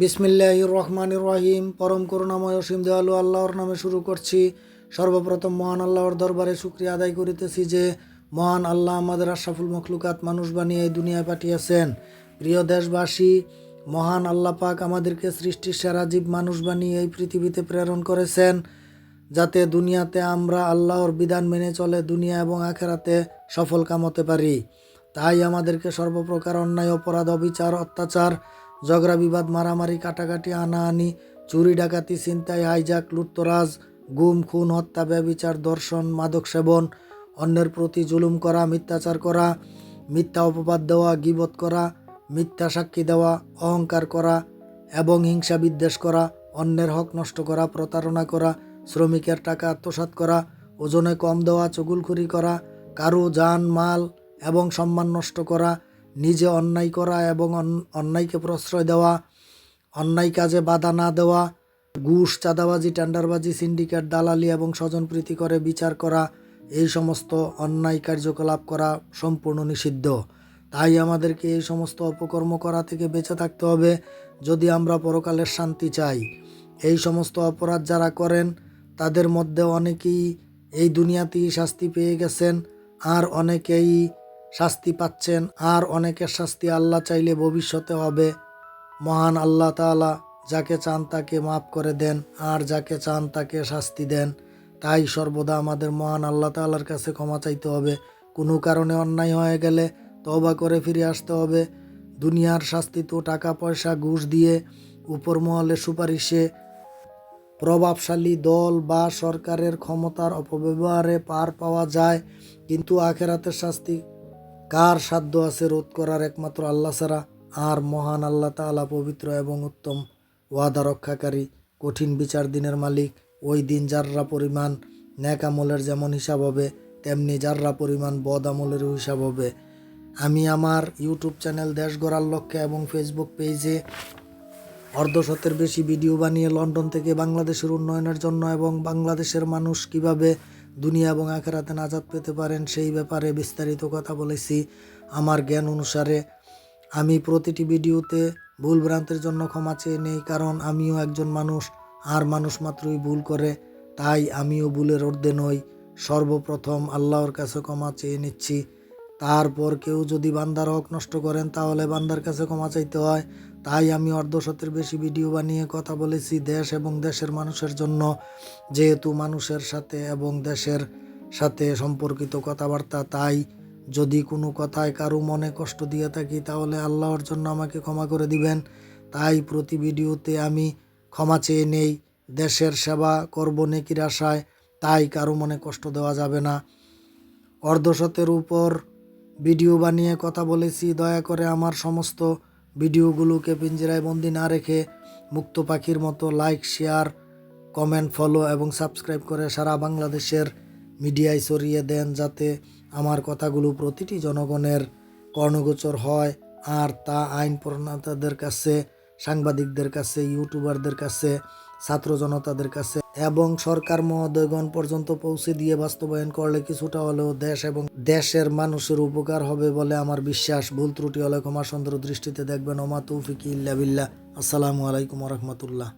বিসমিল্লাহ রহমান রহিম। পরম করুণাময় অসীম দয়ালু আল্লাহর নামে শুরু করছি। সর্বপ্রথম মহান আল্লাহর দরবারে শুক্রিয়া আদায় করিতেছি যে মহান আল্লাহ আমাদের আশরাফুল মখলুকাত মানুষ বানিয়ে এই দুনিয়ায় পাঠিয়েছেন। প্রিয় দেশবাসী, মহান আল্লাহ পাক আমাদেরকে সৃষ্টির সেরা জীব মানুষ বানিয়ে এই পৃথিবীতে প্রেরণ করেছেন, যাতে দুনিয়াতে আমরা আল্লাহর বিধান মেনে চলে, দুনিয়া এবং আখেরাতে সফল কামাতে পারি। তাই আমাদেরকে সর্বপ্রকার অন্যায়, অপরাধ, অবিচার, অত্যাচার ঝগড়া, বিবাদ, মারামারি, কাটাকাটি, আনাআনি, চুরি, ডাকাতি, ছিনতাই হাইজাক লুটতরাজ, গুম, খুন, হত্যা, ব্যবিচার, দর্শন, মাদক সেবন, অন্যের প্রতি জুলুম করা, মিথ্যাচার করা, মিথ্যা অপবাদ দেওয়া, গিবত করা, মিথ্যা সাক্ষী দেওয়া, অহংকার করা এবং হিংসা বিদ্বেষ করা, অন্যের হক নষ্ট করা, প্রতারণা করা, শ্রমিকের টাকা আত্মসাৎ করা, ওজনে কম দেওয়া, চগুলখুরি করা কারও যান, মাল এবং সম্মান নষ্ট করা নিজে অন্যায় করা এবং অন্যায়কে প্রশ্রয় দেওয়া, অন্যায় কাজে বাধা না দেওয়া, ঘুষ, চাঁদাবাজি, টেন্ডারবাজি, সিন্ডিকেট, দালালি এবং স্বজনপ্রীতি করে বিচার করা, এই সমস্ত অন্যায় কার্যকলাপ করা সম্পূর্ণ নিষিদ্ধ। তাই আমাদেরকে এই সমস্ত অপকর্ম করা থেকে বেঁচে থাকতে হবে যদি আমরা পরকালের শান্তি চাই। এই সমস্ত অপরাধ যারা করেন, তাদের মধ্যে অনেকেই এই দুনিয়াতেই শাস্তি পেয়ে গেছেন, আর অনেকেই শাস্তি পাচ্ছেন। আর অনেকের শাস্তি আল্লাহ চাইলে ভবিষ্যতে হবে। মহান আল্লাহ তাআলা যাকে চান তাকে মাফ করে দেন, আর যাকে চান তাকে শাস্তি দেন। তাই সর্বদা আমাদের মহান আল্লাহ তাআলার কাছে ক্ষমা চাইতে হবে। কোনো কারণে অন্যায় হয়ে গেলে তওবা করে ফিরে আসতে হবে। দুনিয়ার শাস্তি তো টাকা, পয়সা, ঘুষ দিয়ে উপর মহলে সুপারিশে। প্রভাবশালী দল বা সরকারের ক্ষমতার অপব্যবহারে পার পাওয়া যায়, কিন্তু আখেরাতের শাস্তি কার সাধ্য আছে রোধ করার একমাত্র আল্লাহ ছাড়া? আর মহান আল্লাহ তাআলা পবিত্র এবং উত্তম, ওয়াদা রক্ষাকারী, কঠিন বিচার দিনের মালিক, ওই দিন যাররা পরিমাণ ন্যাক আমলের যেমন হিসাব হবে, তেমনি যাররা পরিমাণ বদ আমলেরও হিসাব হবে। আমি আমার ইউটিউব চ্যানেল দেশ গড়ার লক্ষ্যে এবং ফেসবুক পেজে অর্ধশতের বেশি ভিডিও বানিয়ে লন্ডন থেকে বাংলাদেশের উন্নয়নের জন্য এবং বাংলাদেশের মানুষ কীভাবে দুনিয়া এবং আখেরাতে নাজাদ পেতে পারেন, সেই ব্যাপারে বিস্তারিত কথা বলেছি আমার জ্ঞান অনুসারে। আমি প্রতিটি ভিডিওতে ভুল ভ্রান্তের জন্য ক্ষমা চেয়ে নেই, কারণ আমিও একজন মানুষ, আর মানুষ মাত্রই ভুল করে, তাই আমিও ভুলের অর্ধে নই। সর্বপ্রথম আল্লাহর কাছে ক্ষমা চেয়ে নিচ্ছি। তারপর কেউ যদি বান্দার হক নষ্ট করেন, তাহলে বান্দার কাছে ক্ষমা চাইতে হয়। তাই আমি অর্ধশতের বেশি ভিডিও বানিয়ে কথা বলেছি দেশ এবং দেশের মানুষের জন্য। যেহেতু মানুষের সাথে এবং দেশের সাথে সম্পর্কিত কথাবার্তা, তাই যদি কোনো কথায় কারও মনে কষ্ট দিয়ে থাকি, তাহলে আল্লাহর জন্য আমাকে ক্ষমা করে দিবেন। তাই প্রতি ভিডিওতে আমি ক্ষমা চেয়ে নেই, দেশের সেবা করব নেকির আশায়। তাই কারও মনে কষ্ট দেওয়া যাবে না। অর্ধশতের উপর ভিডিও বানিয়ে কথা বলেছি, দয়া করে আমার সমস্ত ভিডিওগুলোকে পিঞ্জরায় বন্দি না রেখে মুক্ত পাখির মতো লাইক শেয়ার কমেন্ট ফলো এবং সাবস্ক্রাইব করে সারা বাংলাদেশের মিডিয়ায় ছড়িয়ে দেন যাতে আমার কথাগুলো প্রতিটি জনগণের কর্ণগোচর হয়। আর তা আইন প্রণেতাদের কাছে, সাংবাদিকদের কাছে ইউটিউবারদের কাছে, ছাত্র জনতাদের কাছে এবং সরকার মহোদয়গণ পর্যন্ত পৌঁছে দিয়ে বাস্তবায়ন করলে কিছুটা হলেও দেশ এবং দেশের মানুষের উপকার হবে বলে আমার বিশ্বাস। ভুল ত্রুটি হলে ক্ষমা সুন্দর দৃষ্টিতে দেখবেন। ওমা তৌফিক ইল্লা বিল্লাহ। আসসালামু আলাইকুম রহমতুল্লাহ।